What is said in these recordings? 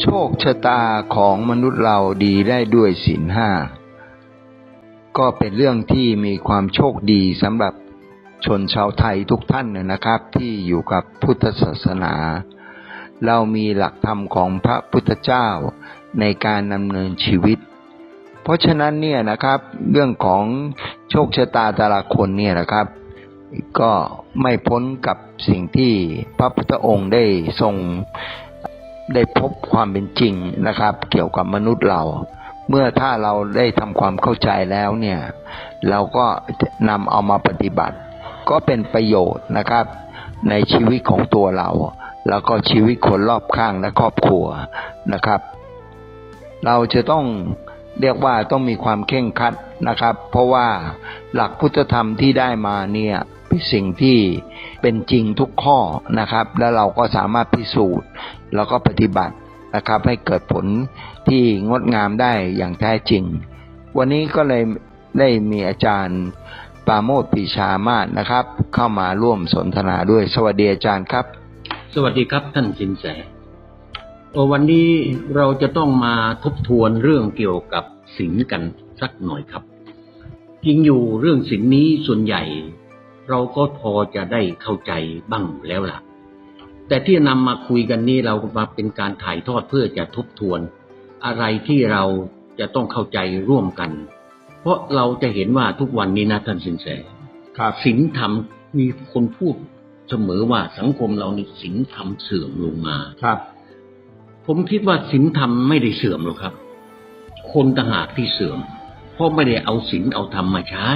โชคชะตาของมนุษย์เราดีได้ด้วยศีลห้าก็เป็นเรื่องที่มีความโชคดีสำหรับชนชาวไทยทุกท่านนะครับ ที่อยู่กับพุทธศาสนา เรามีหลักธรรมของพระพุทธเจ้าในการดำเนินชีวิต เพราะฉะนั้นเนี่ยนะครับ เรื่องของโชคชะตาแต่ละคนเนี่ยนะครับ ก็ไม่พ้นกับสิ่งที่พระพุทธองค์ได้ทรง ได้พบความเป็นจริงนะครับ เกี่ยวกับมนุษย์เรา เมื่อถ้าเราได้ทำความเข้าใจแล้วเนี่ย เราก็นำเอามาปฏิบัติ ก็เป็นประโยชน์นะครับ ในชีวิตของตัวเรา แล้วก็ชีวิตคนรอบข้างและครอบครัวนะครับ เราจะต้องเรียกว่าต้องมีความเข่งคัดนะครับ เพราะว่าหลักพุทธธรรมที่ได้มาเนี่ยเป็นสิ่งที่ เป็นจริงทุกข้อนะครับ แล้วเราก็สามารถพิสูจน์แล้วก็ปฏิบัตินะครับ ให้เกิดผลที่งดงามได้อย่างแท้จริง วันนี้ก็เลยได้มีอาจารย์ปาโมทปีชามาศนะครับ เข้ามาร่วมสนทนาด้วยสวัสดีอาจารย์ครับ สวัสดีครับท่านสินแสอวันนี้เราจะต้องมาทบทวนเรื่องเกี่ยวกับศีลกันสักหน่อยครับจริงอยู่เรื่องศีลนี้ส่วนใหญ่ เราก็พอจะได้เข้าใจบ้างแล้วล่ะ แต่ที่นำมาคุยกันนี้เรามาเป็นการถ่ายทอดเพื่อจะทบทวน อะไรที่เราจะต้องเข้าใจร่วมกัน เพราะเราจะเห็นว่าทุกวันนี้นะท่านสินแสครับศีลธรรมมีคนพูดเสมอว่าสังคมเรานี่ศีลธรรมเสื่อมลงมาครับ ผมคิดว่าศีลธรรมไม่ได้เสื่อมหรอกครับ คนต่างหากที่เสื่อม เพราะไม่ได้เอาศีลเอาธรรมมาใช้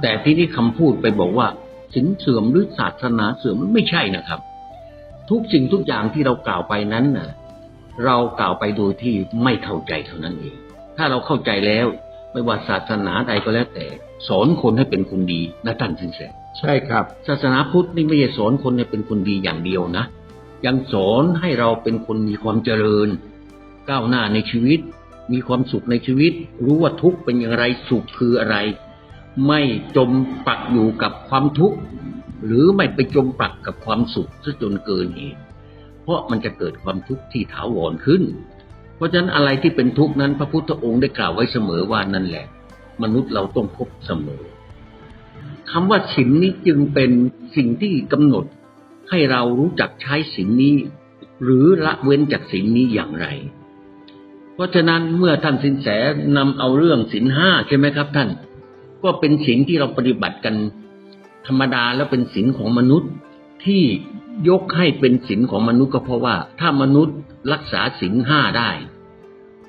แต่ที่นี่คำพูดไปบอกว่าศีลเสื่อมหรือศาสนาเสื่อมมันไม่ใช่นะครับ ทุกสิ่งทุกอย่างที่เรากล่าวไปนั้นน่ะเรากล่าวไปโดยที่ไม่เข้าใจเท่านั้นเอง ถ้าเราเข้าใจแล้วไม่ว่าศาสนาใดก็แล้วแต่ สอนคนให้เป็นคนดีนะท่านสินแสใช่ครับ ศาสนาพุทธนี่ไม่ใช่สอนคนให้เป็นคนดีอย่างเดียวนะ ยังสอนให้เราเป็นคนมีความเจริญ ก้าวหน้าในชีวิต มีความสุขในชีวิต รู้ว่าทุกข์เป็นอย่างไรสุขคืออะไร ไม่จมปักอยู่กับความทุกข์หรือไม่ไปจมปักกับความสุขซะจนเกินเหตุ เพราะมันจะเกิดความทุกข์ที่ถาวรขึ้น เพราะฉะนั้นอะไรที่เป็นทุกข์นั้น พระพุทธองค์ได้กล่าวไว้เสมอว่านั่นแหละ มนุษย์เราต้องพบเสมอคำว่าศีลนี้จึงเป็นสิ่งที่กำหนดให้เรารู้จักใช้ศีลนี้ หรือละเว้นจากศีลนี้อย่างไร เพราะฉะนั้นเมื่อท่านสินแสนำเอาเรื่องศีลห้าใช่ไหมครับท่าน ก็เป็นศีลที่เราปฏิบัติกันธรรมดาแล้วเป็นศีลของมนุษย์ที่ยกให้เป็นศีลของมนุษย์ก็เพราะว่า ถ้ามนุษย์รักษาศีลห้าได้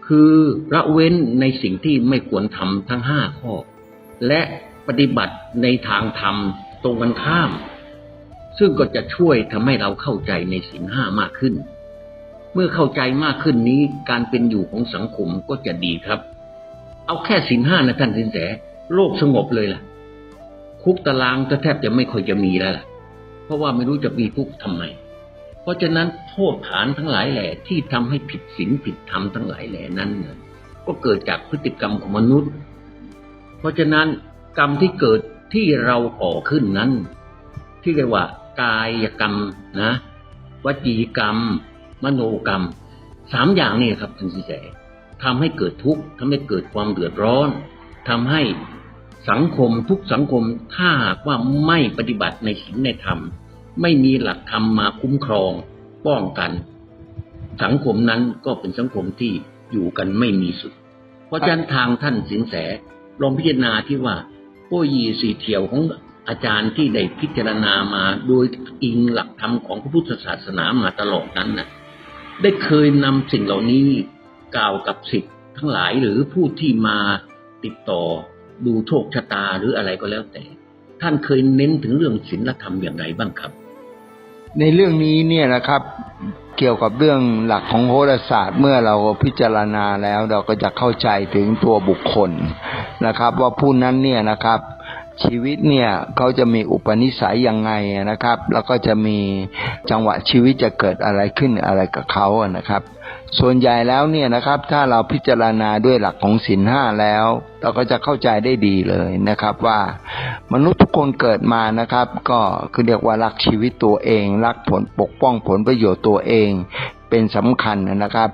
คือละเว้นในสิ่งที่ไม่ควรทำทั้งห้าข้อ และปฏิบัติในทางธรรมตรงกันข้าม ซึ่งก็จะช่วยทำให้เราเข้าใจในสิ่งห้ามากขึ้น เมื่อเข้าใจมากขึ้นนี้การเป็นอยู่ของสังคมก็จะดีครับ เอาแค่สินห้านะท่านสินแส โลกสงบเลยล่ะ คุกตารางก็แทบจะไม่ค่อยจะมีแล้วล่ะ เพราะว่าไม่รู้จะมีคุกทำไม เพราะฉะนั้นโทษฐานทั้งหลายแหล่ที่ทำให้ผิดศีลผิดธรรมทั้งหลายแหล่นั้นก็เกิดจากพฤติกรรมของมนุษย์ เพราะฉะนั้นกรรมที่เกิดที่เราก่อขึ้นนั้น ที่เรียกว่ากายกรรมนะวจีกรรม มโนกรรมสามอย่างนี่ครับท่านสิแสทำให้เกิดทุกข์ทำให้เกิดความเดือดร้อน ทำให้สังคมทุกสังคมถ้าหากว่าไม่ปฏิบัติในศีลในธรรม ไม่มีหลักธรรมมาคุ้มครองป้องกัน สังคมนั้นก็เป็นสังคมที่อยู่กันไม่มีสุด เพราะฉะนั้นทางท่านสินแสลองพิจารณาที่ว่าโป้ยีสีเที่ยวของอาจารย์ที่ได้พิจารณามาโดยอิงหลักธรรมของพระพุทธศาสนามาตลอดนั้นน่ะได้เคยนำสิ่งเหล่านี้กล่าวกับสิทธิ์ทั้งหลายหรือผู้ที่มา ติดต่อดูโชคชะตาหรืออะไรก็แล้วแต่ ท่านเคยเน้นถึงเรื่องศีลธรรมอย่างไรบ้างครับ ในเรื่องนี้เนี่ยนะครับ เกี่ยวกับเรื่องหลักของโหราศาสตร์ เมื่อเราพิจารณาแล้วเราก็จะเข้าใจถึงตัวบุคคลนะครับ ว่าผู้นั้นเนี่ยนะครับ ชีวิตเนี่ยเขาจะมีอุปนิสัยยังไงนะครับ แล้วก็จะมีจังหวะชีวิตจะเกิดอะไรขึ้นอะไรกับเขานะครับ ส่วนใหญ่แล้วเนี่ยนะครับ ถ้าเราพิจารณาด้วยหลักของศีลห้าแล้ว เราก็จะเข้าใจได้ดีเลยนะครับว่ามนุษย์ทุกคนเกิดมานะครับ ก็คือเรียกว่ารักชีวิตตัวเอง รักผลปกป้องผลประโยชน์ตัวเองเป็นสำคัญนะครับ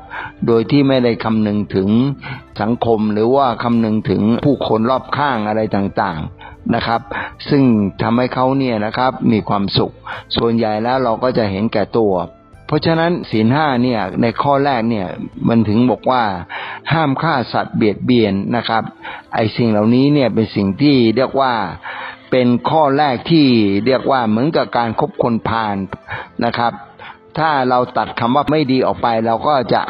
โดยที่ไม่ได้คำนึงถึงสังคมหรือว่าคำนึงถึงผู้คนรอบข้างอะไรต่างๆ นะครับ ซึ่งทำให้เขาเนี่ยนะครับมีความสุข ส่วนใหญ่แล้วเราก็จะเห็นแก่ตัว เพราะฉะนั้นศีลห้าเนี่ยในข้อแรกเนี่ยมันถึงบอกว่า ห้ามฆ่าสัตว์เบียดเบียนนะครับ ไอ้สิ่งเหล่านี้เนี่ยเป็นสิ่งที่เรียกว่าเป็นข้อแรกที่เรียกว่าเหมือนกับการคบคนพาลนะครับ ถ้าเราตัดคำว่าไม่ดีออกไปเราก็จะ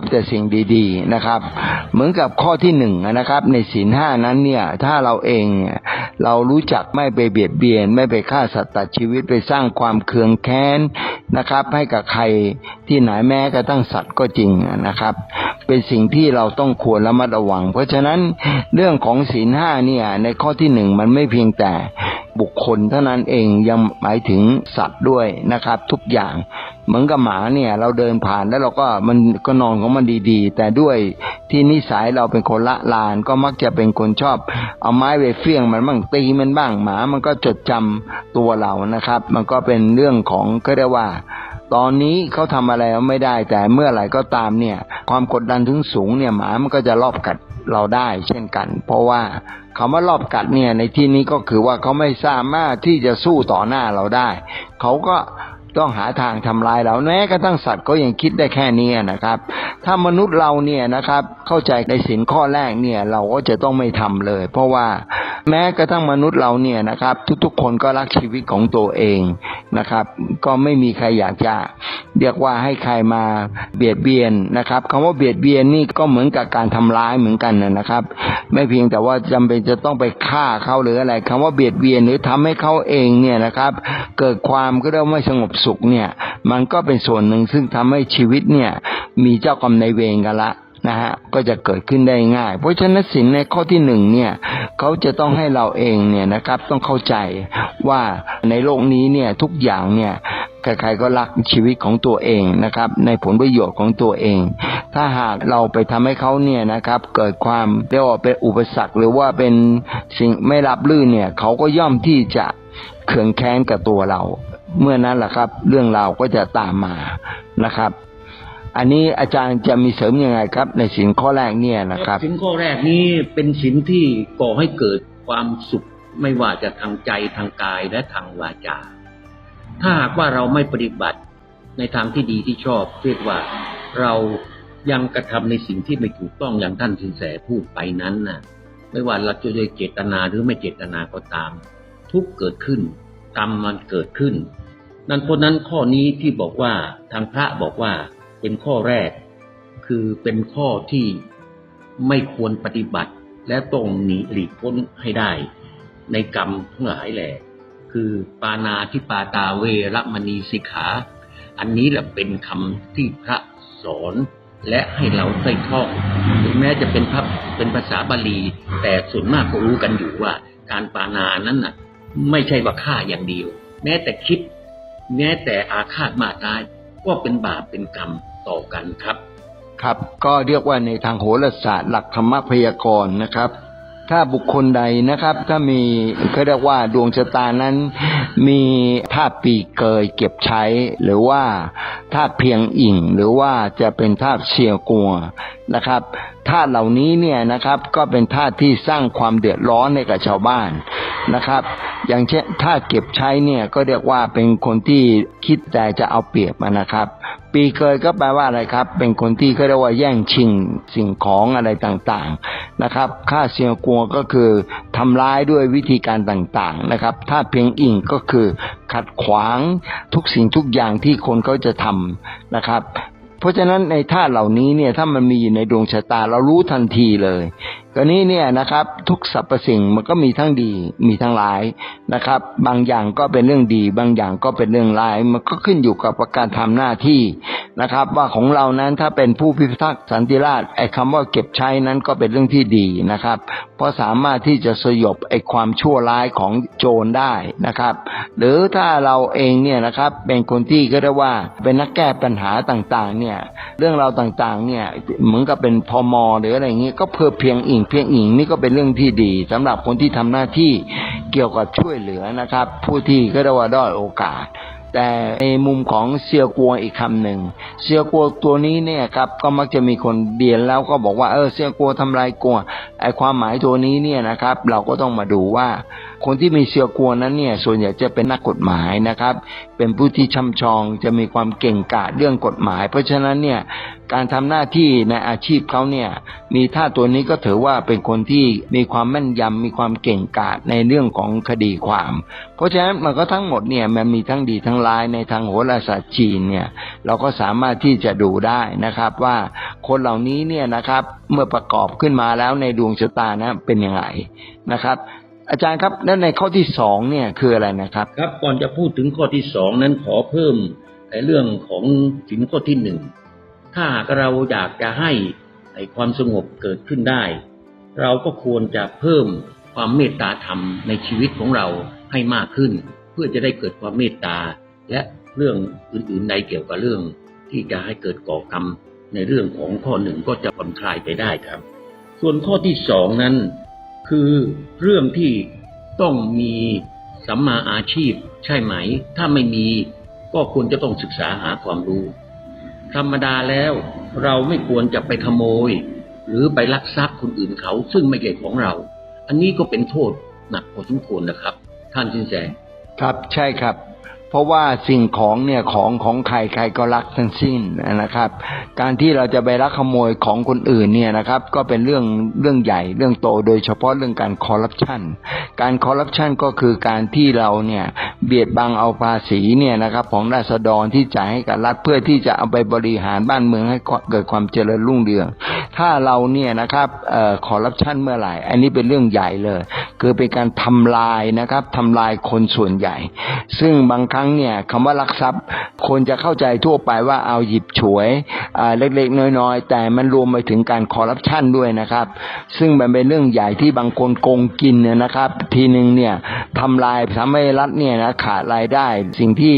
บแต่สิ่งดี ๆนะครับ เหมือนกับข้อที่หนึ่งนะครับ ในศีลห้านั้นเนี่ย ถ้าเราเองเรารู้จักไม่ไปเบียดเบียน ไม่ไปฆ่าสัตว์ตัดชีวิตไปสร้างความเคืองแค้นนะครับ ให้กับใครที่ไหนแม้กระทั่งสัตว์ก็จริงนะครับ เป็นสิ่งที่เราต้องควรระมัดระวัง เพราะฉะนั้นเรื่องของศีลห้าเนี่ย ในข้อที่หนึ่งมันไม่เพียงแต่ บุคคลเท่านั้นเองยังหมายถึงสัตว์ด้วยนะครับ ทุกอย่างเหมือนกับหมาเนี่ย เราเดินผ่านแล้วเราก็มันก็นอนของมันดีๆ แต่ด้วยที่นิสัยเราเป็นคนละลานก็มักจะเป็นคนชอบ เอาไม้ไปเฟี้ยงมันบ้างตีมันบ้างหมามันก็จดจำตัวเรานะครับ มันก็เป็นเรื่องของก็เรียกว่าตอนนี้เขาทำอะไรไม่ได้แต่เมื่อไหร่ก็ตามเนี่ย ความกดดันถึงสูงเนี่ยหมามันก็จะรอบกัด เราได้เช่นกัน เพราะว่าคำว่ารอบกัดเนี่ยในที่นี้ก็คือว่าเขาไม่สามารถที่จะสู้ต่อหน้าเราได้ เขาก็ ต้องหาทางทำลายเราแม้กระทั่งสัตว์ก็ยังคิดได้แค่นี้นะครับ ถ้ามนุษย์เราเนี่ยนะครับเข้าใจในสินข้อแรกเนี่ยเราก็จะต้องไม่ทำเลย เพราะว่าแม้กระทั่งมนุษย์เราเนี่ยนะครับ ทุกๆคนก็รักชีวิตของตัวเองนะครับ ก็ไม่มีใครอยากจะเรียกว่าให้ใครมาเบียดเบียนนะครับคำว่าเบียดเบียนนี่ก็เหมือนกับการทำร้ายเหมือนกันนะครับ ไม่เพียงแต่ว่าจำเป็นจะต้องไปฆ่าเขาหรืออะไรคำว่าเบียดเบียนหรือทำให้เขาเองเนี่ยนะครับ เกิดความก็เรียกว่าไม่สงบสุขเนี่ย มันก็เป็นส่วนหนึ่งซึ่งทำให้ชีวิตเนี่ย มีเจ้ากรรมนายเวรกันละนะฮะก็จะเกิดขึ้นได้ง่าย เพราะฉะนั้นสินในข้อที่หนึ่งเนี่ยเขาจะต้องให้เราเองเนี่ยนะครับต้องเข้าใจว่าในโลกนี้เนี่ยทุกอย่างเนี่ยใครๆก็รักชีวิตของตัวเองนะครับ ในผลประโยชน์ของตัวเอง ถ้าหากเราไปทำให้เขาเนี่ยนะครับ เกิดความเรียกว่าเป็นอุปสรรค หรือว่าเป็นสิ่งไม่รับรื่นเนี่ยเขาก็ย่อมที่จะเคืองแค้นกับตัวเรา เมื่อนั้นแหละครับ เรื่องราวก็จะตามมานะครับ อันนี้อาจารย์จะมีเสริมยังไงครับ ในสินข้อแรกเนี่ยนะครับสินข้อแรกนี้เป็นสินที่ก่อให้เกิดความสุขไม่ว่าจะทางใจทางกายและทางวาจา ถ้าหากว่าเราไม่ปฏิบัติในทางที่ดีที่ชอบเรียกว่าเรายังกระทำในสิ่งที่ไม่ถูกต้องอย่างท่านสินแสพูดไปนั้นน่ะ ไม่ว่าเราจะด้วยเจตนาหรือไม่เจตนาก็ตาม ทุกเกิดขึ้น กรรมมันเกิดขึ้น นั่นเพราะนั้นข้อนี้ที่บอกว่าทางพระบอกว่าเป็นข้อแรก คือเป็นข้อที่ไม่ควรปฏิบัติ และต้องหนีหลีกพ้นให้ได้ ในกรรมทั้งหลายแหละคือปานาทิปาตาเวรมณีสิกขา อันนี้แหละเป็นคำที่พระสอนและให้เราได้ท่องถึงแม้จะเป็นพระเป็นภาษาบาลี แต่ส่วนมากก็รู้กันอยู่ว่าการปานานั้นน่ะ ไม่ใช่ว่าฆ่าอย่างเดียว แม้แต่คิด แม้แต่อาฆาตมาตร้าย ก็เป็นบาปเป็นกรรมต่อกันครับ ครับ ก็เรียกว่าในทางโหราศาสตร์หลักธรรมพยากรณ์นะครับ ถ้าบุคคลใดนะครับ ถ้ามีเขาเรียกว่าดวงชะตานั้น มีธาตุปีเกยเก็บใช้ หรือว่าธาตุเพียงอิ่ง หรือว่าจะเป็นธาตุเชียกัวนะครับธาตุเหล่านี้เนี่ยนะครับก็เป็นธาตุที่สร้างความเดือดร้อนให้กับชาวบ้านนะครับ อย่างเช่นธาตุเก็บใช้เนี่ยก็เรียกว่าเป็นคนที่คิดแต่จะเอาเปรียบนะครับ ปีเกยก็แปลว่าอะไรครับ เป็นคนที่เขาเรียกว่าแย่งชิงสิ่งของอะไรต่างๆนะครับค่าเสียงกัวก็คือทำร้ายด้วยวิธีการต่างๆนะครับ ถ้าเพียงอิงก็คือขัดขวางทุกสิ่งทุกอย่างที่คนเขาจะทำนะครับ เพราะฉะนั้นในธาตุเหล่านี้เนี่ยถ้ามันมีอยู่ในดวงชะตาเรารู้ทันทีเลย ก็นี้เนี่ยนะครับ ทุกสรรพสิ่งมันก็มีทั้งดีมีทั้งร้ายนะครับ บางอย่างก็เป็นเรื่องดี บางอย่างก็เป็นเรื่องร้าย มันก็ขึ้นอยู่กับการทำหน้าที่นะครับ ว่าของเรานั้นถ้าเป็นผู้พิทักษ์สันติราษฎร์ไอ้คำว่าเก็บใช้นั้นก็เป็นเรื่องที่ดีนะครับ เพราะสามารถที่จะสยบไอ้ความชั่วร้ายของโจรได้นะครับ หรือถ้าเราเองเนี่ยนะครับเป็นคนที่ก็เรียกว่าเป็นนักแก้ปัญหาต่างๆเนี่ยเรื่องราวต่างๆเนี่ยเหมือนกับเป็นพมหรืออะไรอย่างเงี้ยก็เพื่อเพียงอิงเพียงอิงนี่ก็เป็นเรื่องที่ดีสำหรับคนที่ทำหน้าที่เกี่ยวกับช่วยเหลือนะครับ ผู้ที่ก็ได้ว่าด้อยโอกาส แต่ในมุมของเซียกัวอีกคำหนึ่งเซียกัวตัวนี้เนี่ยครับก็มักจะมีคนเดียนแล้วก็บอกว่าเออเซียกัวทำลายกัวไอความหมายตัวนี้เนี่ยนะครับ เราก็ต้องมาดูว่า คนที่มีเซียกัวนั้นเนี่ย ส่วนใหญ่จะเป็นนักกฎหมายนะครับ เป็นผู้ที่ช่ำชองจะมีความเก่งกาจเรื่องกฎหมาย เพราะฉะนั้นเนี่ยการทำหน้าที่ในอาชีพเขาเนี่ยมีท่าตัวนี้ก็ถือว่าเป็นคนที่มีความแม่นยำมีความเก่งกาจในเรื่องของคดีความ เพราะฉะนั้นมันก็ทั้งหมดเนี่ยมันมีทั้งดีทั้งร้ายในทางโหราศาสตร์จีนเนี่ยเราก็สามารถที่จะดูได้นะครับว่าคนเหล่านี้เนี่ยนะครับเมื่อประกอบขึ้นมาแล้วในดวงชะตานะเป็นยังไงนะครับ อาจารย์ครับแล้วในข้อที่สองเนี่ยคืออะไรนะครับ ครับก่อนจะพูดถึงข้อที่สองนั้นขอเพิ่มในเรื่องของสินข้อที่หนึ่งถ้าหากเราอยากจะให้ความสงบเกิดขึ้นได้ เราก็ควรจะเพิ่มความเมตตาธรรมในชีวิตของเราให้มากขึ้น เพื่อจะได้เกิดความเมตตาและเรื่องอื่นๆใดเกี่ยวกับเรื่องที่จะให้เกิดก่อกรรม ในเรื่องของข้อหนึ่งก็จะผ่อนคลายไปได้ครับ ส่วนข้อที่สองนั้น คือเรื่องที่ต้องมีสัมมาอาชีพใช่ไหม ถ้าไม่มีก็ควรจะต้องศึกษาหาความรู้ ธรรมดาแล้วเราไม่ควรจะไปขโมย หรือไปลักทรัพย์คนอื่นเขา ซึ่งไม่ใช่ของเรา อันนี้ก็เป็นโทษหนักพอสมควรนะครับ ท่านสินแสครับใช่ครับ ราะว่าสิ่งของเนี่ยของของใครใครก็รักทั้งสิ้นนะครับ การที่เราจะไปลักขโมยของคนอื่นเนี่ยนะครับ ก็เป็นเรื่องเรื่องใหญ่เรื่องโตโดยเฉพาะเรื่องการคอร์รัปชันการคอร์รัปชันก็คือการที่เราเนี่ยเบียดบังเอาภาษีเนี่ยนะครับ ของราษฎรที่จ่ายให้กับรัฐเพื่อที่จะเอาไปบริหารบ้านเมืองให้เกิดความเจริญรุ่งเรือง ถ้าเราเนี่ยนะครับคอร์รัปชันเมื่อไหร่ อันนี้เป็นเรื่องใหญ่เลย คือเป็นการทำลายนะครับทำลายคนส่วนใหญ่ ซึ่งบางครั้งเนี่ยคำว่าลักทรัพย์ คนจะเข้าใจทั่วไปว่าเอาหยิบฉวยเล็กๆ น้อยๆ แต่มันรวมไปถึงการคอร์รัปชันด้วยนะครับ ซึ่งมันเป็นเรื่องใหญ่ที่บางคนโกงกินเนี่ยนะครับ ทีหนึ่งเนี่ยทำลายทำให้รัฐเนี่ยนะขาดรายได้ สิ่งที่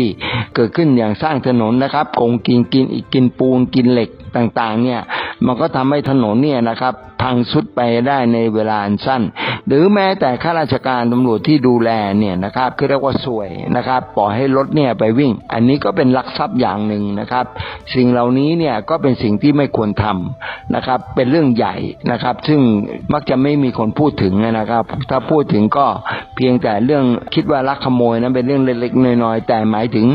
เกิดขึ้นอย่างสร้างถนนนะครับโกงกินกินอีกกินปูนกินเหล็กต่างๆ เนี่ยมันก็ทำให้ถนนเนี่ยนะครับพังสุดไปได้ในเวลาอันสั้น หรือแม้แต่ข้าราชการตำรวจที่ดูแลเนี่ยนะครับคือเรียกว่าสวยนะครับปล่อยให้รถเนี่ยไปวิ่ง อันนี้ก็เป็นลักทรัพย์อย่างหนึ่งนะครับ สิ่งเหล่านี้เนี่ยก็เป็นสิ่งที่ไม่ควรทำนะครับ เป็นเรื่องใหญ่นะครับ ซึ่งมักจะไม่มีคนพูดถึงนะครับ ถ้าพูดถึงก็เพียงแต่เรื่องคิดว่าลักขโมยนั้นเป็นเรื่องเล็กๆน้อยๆแต่หมายถึง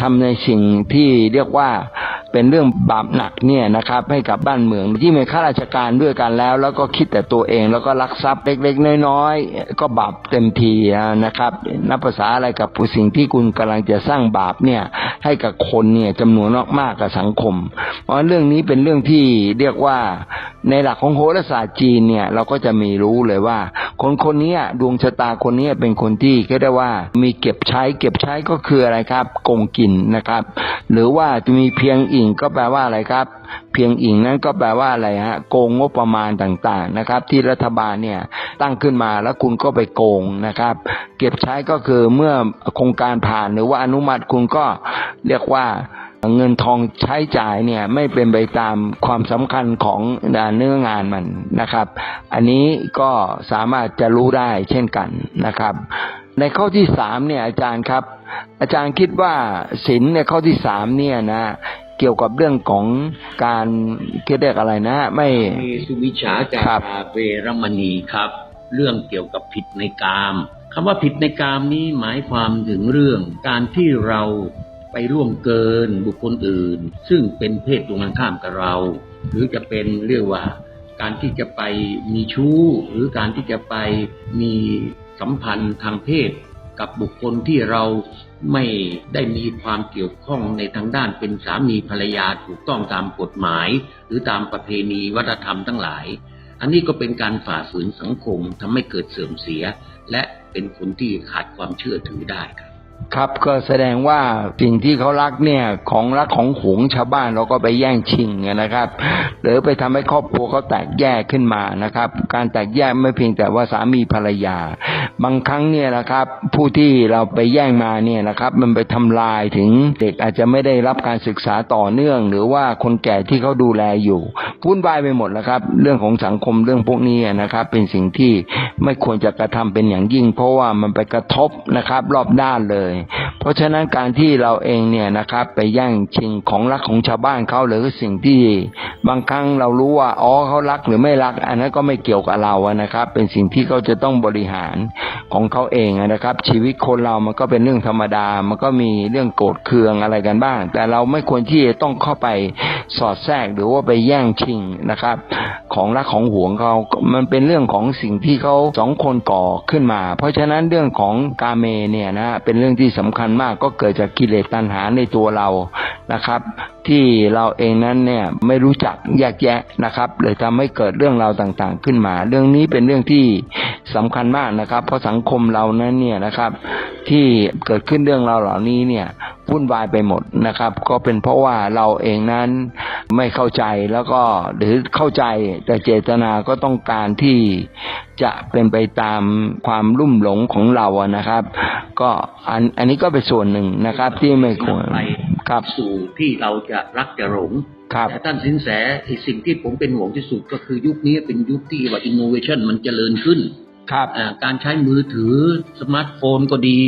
ทำในสิ่งที่เรียกว่าเป็นเรื่องบาปหนักเนี่ยนะครับให้กับบ้านเมืองที่มีข้าราชการด้วยกันแล้ว แล้วก็คิดแต่ตัวเองแล้วก็ลักทรัพย์เล็กๆน้อยๆก็บาปเต็มทีนะครับนับภาษาอะไรกับสิ่งที่คุณกำลังจะสร้างบาปเนี่ยให้กับคนเนี่ยจำนวนมากกับสังคม เพราะเรื่องนี้เป็นเรื่องที่เรียกว่าในหลักของโหราศาสตร์จีนเนี่ยเราก็จะมีรู้เลยว่า คนคนนี้ดวงชะตาคนนี้เป็นคนที่ก็ได้ว่ามีเก็บใช้เก็บใช้ก็คืออะไรครับโกงกินนะครับ หรือว่าจะมีเพียงอิ่งก็แปลว่าอะไรครับ เพียงอิ่งนั้นก็แปลว่าอะไรฮะโกงงบประมาณต่างๆนะครับ ที่รัฐบาลเนี่ยตั้งขึ้นมาแล้วคุณก็ไปโกงนะครับ เก็บใช้ก็คือเมื่อโครงการผ่านหรือว่าอนุมัติคุณก็เรียกว่า เงินทองใช้จ่ายเนี่ยไม่เป็นไปตามความสำคัญของเนื้องานมันนะครับ อันนี้ก็สามารถจะรู้ได้เช่นกันนะครับ ในข้อที่สามเนี่ยอาจารย์ครับ อาจารย์คิดว่าศีลในข้อที่สามเนี่ยนะเกี่ยวกับเรื่องของการเรียกอะไรนะ ไม่มีสุวิชชาจาครับราเวรมณีครับ เรื่องเกี่ยวกับผิดในกามคำว่าผิดในกามนี้หมายความถึงเรื่องการที่เรา ไปร่วมเกินบุคคลอื่น ซึ่งเป็นเพศตรงกันข้ามกับเรา หรือจะเป็นเรียกว่า การที่จะไปมีชู้ หรือการที่จะไปมีสัมพันธ์ทางเพศกับบุคคลที่เราไม่ได้มีความเกี่ยวข้องในทางด้านเป็นสามีภรรยาถูกต้องตามกฎหมาย หรือตามประเพณีวัฒนธรรมทั้งหลาย อันนี้ก็เป็นการฝ่าฝืนสังคมทำให้เกิดเสื่อมเสีย และเป็นคนที่ขาดความเชื่อถือได้ครับ ครับก็แสดงว่าสิ่งที่เขารักเนี่ยของรักของหงชาวบ้านเราก็ไปแย่งชิงนะครับ หรือไปทำให้ครอบครัวเขาแตกแยกขึ้นมานะครับ การแตกแยกไม่เพียงแต่ว่าสามีภรรยา บางครั้งเนี่ยนะครับ ผู้ที่เราไปแย่งมาเนี่ยนะครับ มันไปทำลายถึงเด็กอาจจะไม่ได้รับการศึกษาต่อเนื่อง หรือว่าคนแก่ที่เขาดูแลอยู่วุ่นวายไปหมดแล้วครับ เรื่องของสังคมเรื่องพวกนี้นะครับ เป็นสิ่งที่ไม่ควรจะกระทำเป็นอย่างยิ่ง เพราะว่ามันไปกระทบนะครับ รอบด้านเลยเพราะฉะนั้นการที่เราเองเนี่ยนะครับ ไปแย่งชิงของรักของชาวบ้านเขาหรือสิ่งที่บางครั้งเรารู้ว่าอ๋อเขารักหรือไม่รัก อันนั้นก็ไม่เกี่ยวกับเราอะนะครับ เป็นสิ่งที่เขาจะต้องบริหารของเขาเองนะครับ ชีวิตคนเรามันก็เป็นเรื่องธรรมดา มันก็มีเรื่องโกรธเคืองอะไรกันบ้าง แต่เราไม่ควรที่จะต้องเข้าไปสอดแทรกหรือว่าไปแย่งชิงนะครับ ของรักของหวงเขา มันเป็นเรื่องของสิ่งที่เขาสองคนก่อขึ้นมา เพราะฉะนั้นเรื่องของกาเมเนี่ยนะเป็นเรื่องที่สำคัญมากก็เกิดจากกิเลสตัณหาในตัวเรานะครับ ที่เราเองนั้นเนี่ยไม่รู้จักแยกแยะนะครับเลยทำให้เกิดเรื่องราวต่างๆ ขึ้นมา เรื่องนี้เป็นเรื่องที่สำคัญมากนะครับ เพราะสังคมเรานั้นเนี่ยนะครับ ที่เกิดขึ้นเรื่องราวเหล่านี้เนี่ยวุ่นวายไปหมดนะครับ ก็เป็นเพราะว่าเราเองนั้นไม่เข้าใจแล้วก็หรือเข้าใจแต่เจตนาก็ต้องการที่จะเป็นไปตามความลุ่มหลงของเราอะนะครับ ก็อันอันนี้ก็เป็นส่วนหนึ่งนะครับที่ไม่ควรไปครับสู่ที่เราจะรักจะหลงครับแต่ท่านสินแสไอ้สิ่งที่ผมเป็นห่วงที่สุดก็คือยุคนี้เป็นยุคที่ว่าอินโนเวชันมันเจริญขึ้นครับอ่าการใช้มือถือสมาร์ทโฟนก็ดี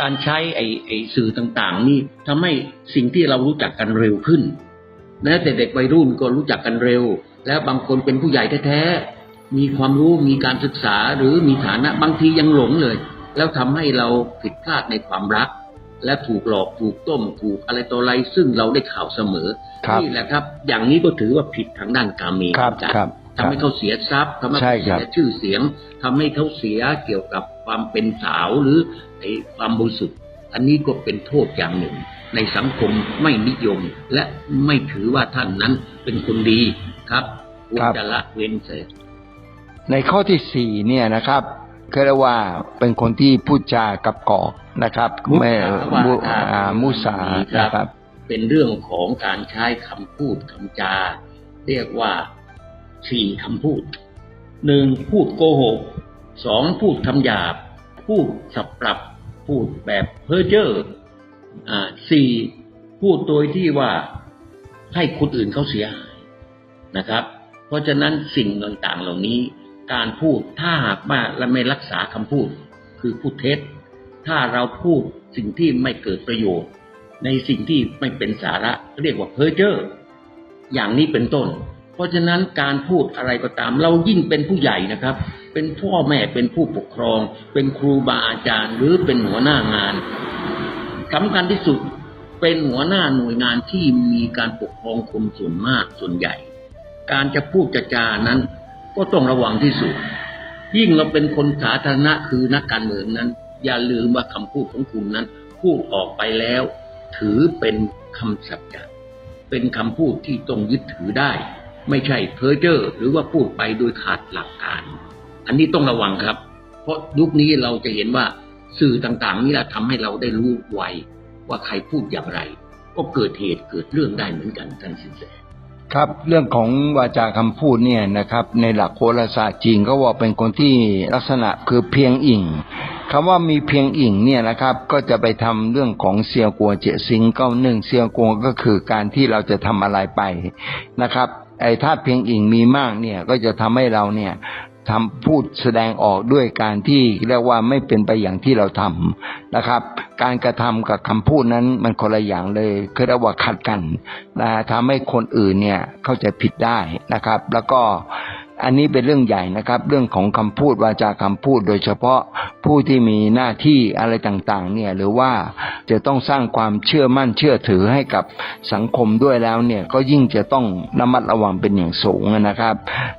การใช้ไอ้ไอ้สื่อต่าง ๆ นี่ทำให้สิ่งที่เรารู้จักกันเร็วขึ้นแม้แต่เด็กวัยรุ่นก็รู้จักกันเร็ว แล้วบางคนเป็นผู้ใหญ่แท้ๆมีความรู้มีการศึกษาหรือมีฐานะบางทียังหลงเลย แล้วทำให้เราผิดพลาดในความรัก และถูกหลอกถูกต้มถูกอะไรต่ออะไรซึ่งเราได้ข่าวเสมอครับนี่แหละครับ อย่างนี้ก็ถือว่าผิดทางด้านการเมครับเหมือนกันครับทำให้เขาเสียทรัพย์ทำให้ใช่เขาครัเสีบยชื่อเสียงทำให้เขาเสียเกี่ยวกับความเป็นสาวหรือไอ้ความบริสุทธิ์อันนี้ก็เป็นโทษอย่างหนึ่ง ในสังคมไม่นิยม และไม่ถือว่าท่านนั้นเป็นคนดีครับควรครับจะละเว้นเสียในข้อที่สี่เนี่ยนะครับ ก็เรียกว่าเป็นคนที่พูดจากับกอกนะครับไม่มุอ่ามุสานะครับ เป็นเรื่องของการใช้คำพูดคำจา เรียกว่าสี่คำพูดหนึ่งพูดโกหกสองพูดคำหยาบ พูดสับปรับพูดแบบเพ้อเจ้ออ่าสี่พูดโดยที่ว่าให้คนอื่นเขาเสียหายนะครับ เพราะฉะนั้นสิ่งต่างๆเหล่านี้ การพูด ถ้าหากว่าเราไม่รักษาคำพูด คือพูดเท็จ ถ้าเราพูดสิ่งที่ไม่เกิดประโยชน์ ในสิ่งที่ไม่เป็นสาระเรียกว่าเพ้อเจ้ออย่างนี้เป็นต้น เพราะฉะนั้นการพูดอะไรก็ตาม เรายิ่งเป็นผู้ใหญ่นะครับ เป็นพ่อแม่เป็นผู้ปกครอง เป็นครูบาอาจารย์ หรือเป็นหัวหน้างานสำคัญที่สุดเป็นหัวหน้าหน่วยงานที่มีการปกครองคนส่วนมากส่วนใหญ่ การจะพูดจะจานั้น ก็ต้องระวังที่สุด ยิ่งเราเป็นคนสาธารณะคือนักการเมืองนั้น อย่าลืมว่าคำพูดของคุณนั้น พูดออกไปแล้ว ถือเป็นคำสัจจะเป็นคำพูดที่ต้องยึดถือได้ ไม่ใช่เพ้อเจ้อหรือว่าพูดไปโดยขาดหลักการ อันนี้ต้องระวังครับ เพราะยุคนี้เราจะเห็นว่าสื่อต่างๆ นี่แหละทำให้เราได้รู้ไวว่าใครพูดอย่างไร ก็เกิดเหตุเกิดเรื่องได้เหมือนกันท่านสินแส ครับเรื่องของวาจาคำพูดเนี่ยนะครับ ในหลักโหราศาสตร์จีนก็ว่าเป็นคนที่ลักษณะคือเพียงอิ่งคำว่ามีเพียงอิ่งเนี่ยนะครับ ก็จะไปทำเรื่องของเซียวกัวเจยซิงก็หนึ่งเซียวกัวก็คือการที่เราจะทำอะไรไปนะครับไอ้ธาตุเพียงอิ่งมีมากเนี่ยก็จะทำให้เราเนี่ย ทำพูดแสดงออกด้วยการที่เรียกว่าไม่เป็นไปอย่างที่เราทำนะครับ การกระทำกับคำพูดนั้นมันคนละอย่างเลยคือเรียกว่าขัดกันนะทำให้คนอื่นเนี่ยเข้าใจผิดได้นะครับ แล้วก็ อันนี้เป็นเรื่องใหญ่นะครับ เรื่องของคำพูดวาจาคำพูด โดยเฉพาะผู้ที่มีหน้าที่อะไรต่างๆ เนี่ยหรือว่าจะต้องสร้างความเชื่อมั่นเชื่อถือให้กับสังคมด้วยแล้วเนี่ยก็ยิ่งจะต้องระมัดระวังเป็นอย่างสูงนะครับ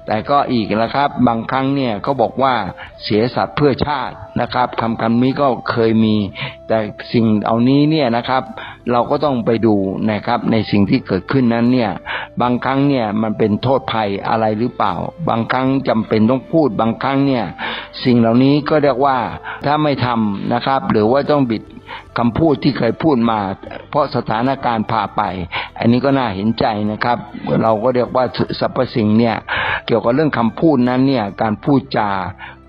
แต่ก็อีกนะครับ บางครั้งเนี่ยเขาบอกว่าเสียสัตว์เพื่อชาตินะครับคำคำนี้ก็เคยมี แต่สิ่งเอานี้เนี่ยนะครับ เราก็ต้องไปดูนะครับ ในสิ่งที่เกิดขึ้นนั้นเนี่ย บางครั้งเนี่ยมันเป็นโทษภัยอะไรหรือเปล่า บางครั้งจำเป็นต้องพูด บางครั้งเนี่ย สิ่งเหล่านี้ก็เรียกว่าถ้าไม่ทำนะครับ หรือว่าต้องบิดคำพูดที่เคยพูดมา เพราะสถานการณ์พาไป อันนี้ก็น่าเห็นใจนะครับ เราก็เรียกว่าสรรพสิ่งเนี่ย เกี่ยวกับเรื่องคำพูดนั้นเนี่ย การพูดจา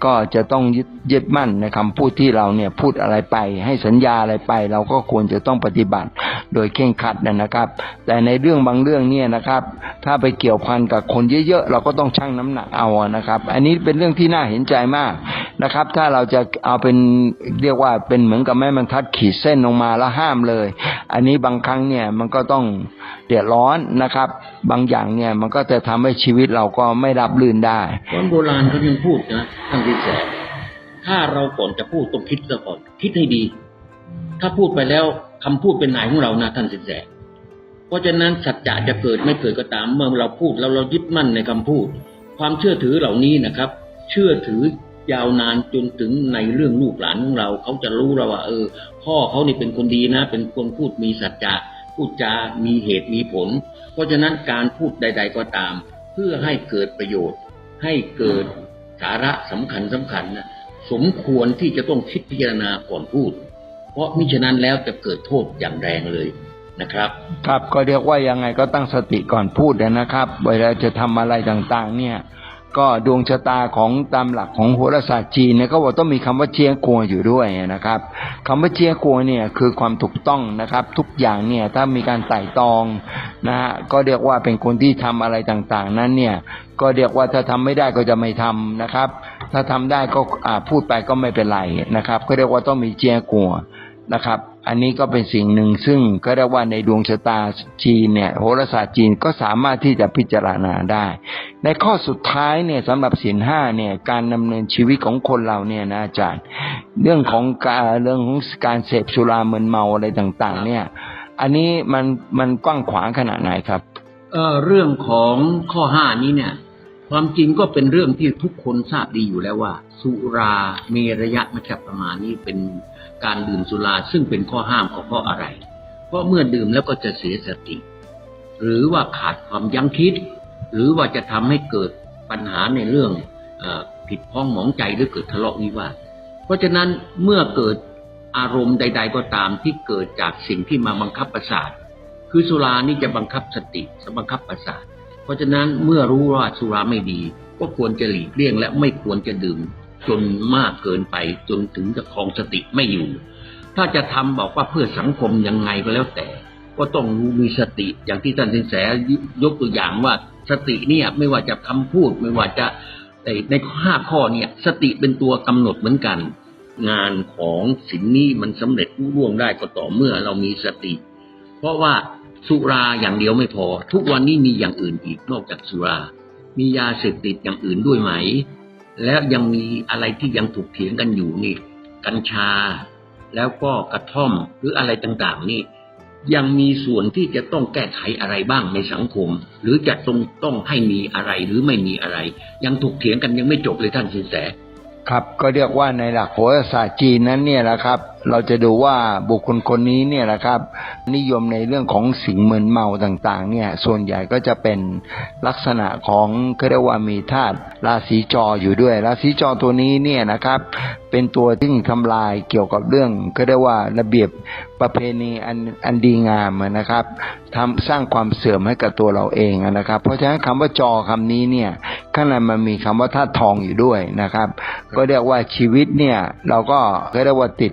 ก็จะต้องยึดยึดมั่นในคำพูดที่เราเนี่ยพูดอะไรไป ให้สัญญาอะไรไป เราก็ควรจะต้องปฏิบัติโดยเข่งครัดนะครับ แต่ในเรื่องบางเรื่องเนี่ยนะครับ ถ้าไปเกี่ยวพันกับคนเยอะๆเราก็ต้องชั่งน้ำหนักเอานะครับ อันนี้เป็นเรื่องที่น่าเห็นใจมากนะครับ ถ้าเราจะเอาเป็นเรียกว่าเป็นเหมือนกับแม่บรรทัดขีดเส้นลงมาแล้วห้ามเลย อันนี้บางครั้งเนี่ยมันก็ต้องเดือดร้อนนะครับ บางอย่างเนี่ยมันก็จะทำให้ชีวิตเราก็ไม่รับลื่นได้คนโบราณเขายังพูดนะท่านที่แส ถ้าเราก่อนจะพูดต้องคิดซะก่อน คิดให้ดี ถ้าพูดไปแล้วคำพูดเป็นนายของเรานะท่านสินแส เพราะฉะนั้นสัจจะจะเกิดไม่เกิดก็ตามเมื่อเราพูดแล้วเรายึดมั่นในคำพูด ความเชื่อถือเหล่านี้นะครับ เชื่อถือยาวนานจนถึงในเรื่องลูกหลานของเรา เขาจะรู้เราว่า เออ พ่อเขานี่เป็นคนดีนะ เป็นคนพูดมีสัจจะพูดจา มีเหตุมีผล เพราะฉะนั้นการพูดใด ๆก็ตาม เพื่อให้เกิดประโยชน์ ให้เกิด สาระสำคัญสำคัญนะสมควรที่จะต้องคิดพิจารณาก่อนพูด เพราะมิฉะนั้นแล้วจะเกิดโทษอย่างแรงเลยนะครับ ครับก็เรียกว่ายังไงก็ตั้งสติก่อนพูดนะครับ เวลาจะทำอะไรต่าง ๆ เนี่ย ก็ดวงชะตาของตามหลักของโหราศาสตร์จีนเนี่ยก็บอกต้องมีคำว่าเจียงกัวอยู่ด้วยนะครับคำว่าเจียงกัวเนี่ยคือความถูกต้องนะครับ ทุกอย่างเนี่ยถ้ามีการไต่ตองนะฮะก็เรียกว่าเป็นคนที่ทำอะไรต่างๆ นั้นเนี่ยก็เรียกว่าถ้าทำไม่ได้ก็จะไม่ทำนะครับ ถ้าทำได้ก็พูดไปก็ไม่เป็นไรนะครับ ก็เรียกว่าต้องมีเจียงกัวนะครับ อันนี้ก็เป็นสิ่งหนึ่งซึ่งก็เรียกว่าในดวงชะตาจีนเนี่ยโหราศาสตร์จีนก็สามารถที่จะพิจารณาได้ ในข้อสุดท้ายเนี่ยสำหรับศีลห้าเนี่ยการดำเนินชีวิตของคนเราเนี่ยนะอาจารย์ เรื่องของการเรื่องของการเสพสุราเมึนเมาอะไรต่าง ๆ เนี่ย อันนี้มันมันกว้างขวางขนาดไหนครับเออเรื่องของข้อห้านี้เนี่ย ความจริงก็เป็นเรื่องที่ทุกคนทราบดีอยู่แล้วว่า สุราเมระยะมัชฌปประมาณนี้เป็นการดื่มสุราซึ่งเป็นข้อห้ามของเพราะอะไร เพราะเมื่อดื่มแล้วก็จะเสียสติ หรือว่าขาดความยั้งคิด หรือว่าจะทำให้เกิดปัญหาในเรื่องอผิดพ้องหมองใจหรือเกิดทะเลาะวิวาทเพราะฉะนั้นเมื่อเกิดอารมณ์ใด ๆ ก็ตามที่เกิดจากสิ่งที่มาบังคับประสาท คือสุรานี่จะบังคับสติจะบังคับประสาท เพราะฉะนั้นเมื่อรู้ว่าสุราไม่ดี ก็ควรจะหลีกเลี่ยงและไม่ควรจะดื่ม จนมากเกินไปจนถึงจะครองสติไม่อยู่ ถ้าจะทำบอกว่าเพื่อสังคมยังไงก็แล้วแต่ ก็ต้องมีสติอย่างที่ท่านสินแสยกตัวอย่างว่าสติเนี่ยไม่ว่าจะคำพูดไม่ว่าจะในห้าข้อเนี่ย สติเป็นตัวกำหนดเหมือนกัน งานของสิ่งนี้มันสำเร็จรุ่ร่วงได้ก็ต่อเมื่อเรามีสติ เพราะว่าสุราอย่างเดียวไม่พอ ทุกวันนี้มีอย่างอื่นอีกนอกจากสุรา มียาเสพติดอย่างอื่นด้วยไหม แล้วยังมีอะไรที่ยังถูกเถียงกันอยู่นี่ กัญชา แล้วก็กระท่อมหรืออะไรต่างๆนี่ ยังมีส่วนที่จะต้องแก้ไขอะไรบ้างในสังคม หรือจะต้องต้องให้มีอะไรหรือไม่มีอะไร ยังถกเถียงกันยังไม่จบเลยท่านสินแสครับก็เรียกว่าในหลักโหราศาสตร์จีนนั้นเนี่ยนะครับ เราจะดูว่าบุคคลคนนี้เนี่ยนะครับ นิยมในเรื่องของสิ่งมึนเมาต่างๆ เนี่ย ส่วนใหญ่ก็จะเป็นลักษณะของเขาเรียกว่ามีธาตุราศีจออยู่ด้วย ราศีจอตัวนี้เนี่ยนะครับ เป็นตัวที่ทำลายเกี่ยวกับเรื่องก็เรียกว่าระเบียบประเพณีอันอันดีงามนะครับทำสร้างความเสื่อมให้กับตัวเราเองนะครับ เพราะฉะนั้นคำว่าจอคำนี้เนี่ยข้างในมันมีคำว่าธาตุทองอยู่ด้วยนะครับ ก็เรียกว่าชีวิตเนี่ย เราก็ก็เรียกว่าติด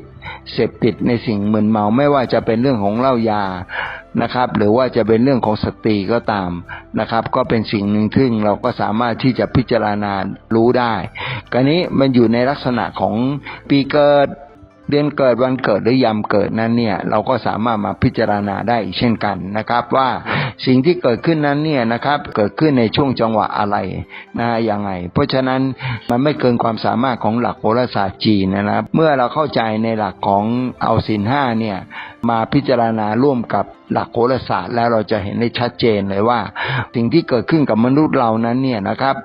เสพติดในสิ่งมึนเมาไม่ว่าจะเป็นเรื่องของเหล้ายานะครับ หรือว่าจะเป็นเรื่องของสตรีก็ตามนะครับ ก็เป็นสิ่งหนึ่งที่เราก็สามารถที่จะพิจารณารู้ได้กรนี้มันอยู่ในลักษณะของปีเกิด เดือนเกิดวันเกิดหรือยามเกิดนั้นเนี่ยเราก็สามารถมาพิจารณาได้อีกเช่นกันนะครับ ว่าสิ่งที่เกิดขึ้นนั้นเนี่ยนะครับเกิดขึ้นในช่วงจังหวะอะไรนะยังไง เพราะฉะนั้นมันไม่เกินความสามารถของหลักโหราศาสตร์จีนนะครับ เมื่อเราเข้าใจในหลักของเอาสินห้าเนี่ยมาพิจารณาร่วมกับหลักโหราศาสตร์แล้วเราจะเห็นได้ชัดเจนเลยว่า สิ่งที่เกิดขึ้นกับมนุษย์เรานั้นเนี่ยนะครับ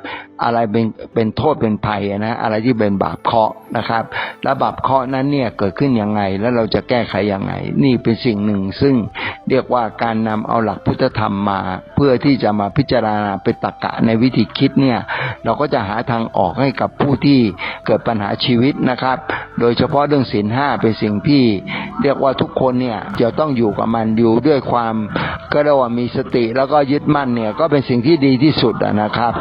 อะไรเป็นเป็นโทษเป็นภัยนะอะไรที่เป็นบาปเคราะห์นะครับ และบาปเคราะห์นั้นเนี่ยเกิดขึ้นยังไง แล้วเราจะแก้ไขยังไง นี่เป็นสิ่งหนึ่ง ซึ่งเรียกว่าการนำเอาหลักพุทธธรรมมา เพื่อที่จะมาพิจารณาเป็นตรรกะในวิธีคิดเนี่ยเราก็จะหาทางออกให้กับผู้ที่เกิดปัญหาชีวิตนะครับ โดยเฉพาะเรื่องศีลห้าเป็นสิ่งที่เรียกว่าทุกคนเนี่ยจะต้องอยู่กับมันอยู่ด้วยความก็เรียกว่ามีสติแล้วก็ยึดมั่นเนี่ยก็เป็นสิ่งที่ดีที่สุดนะครับ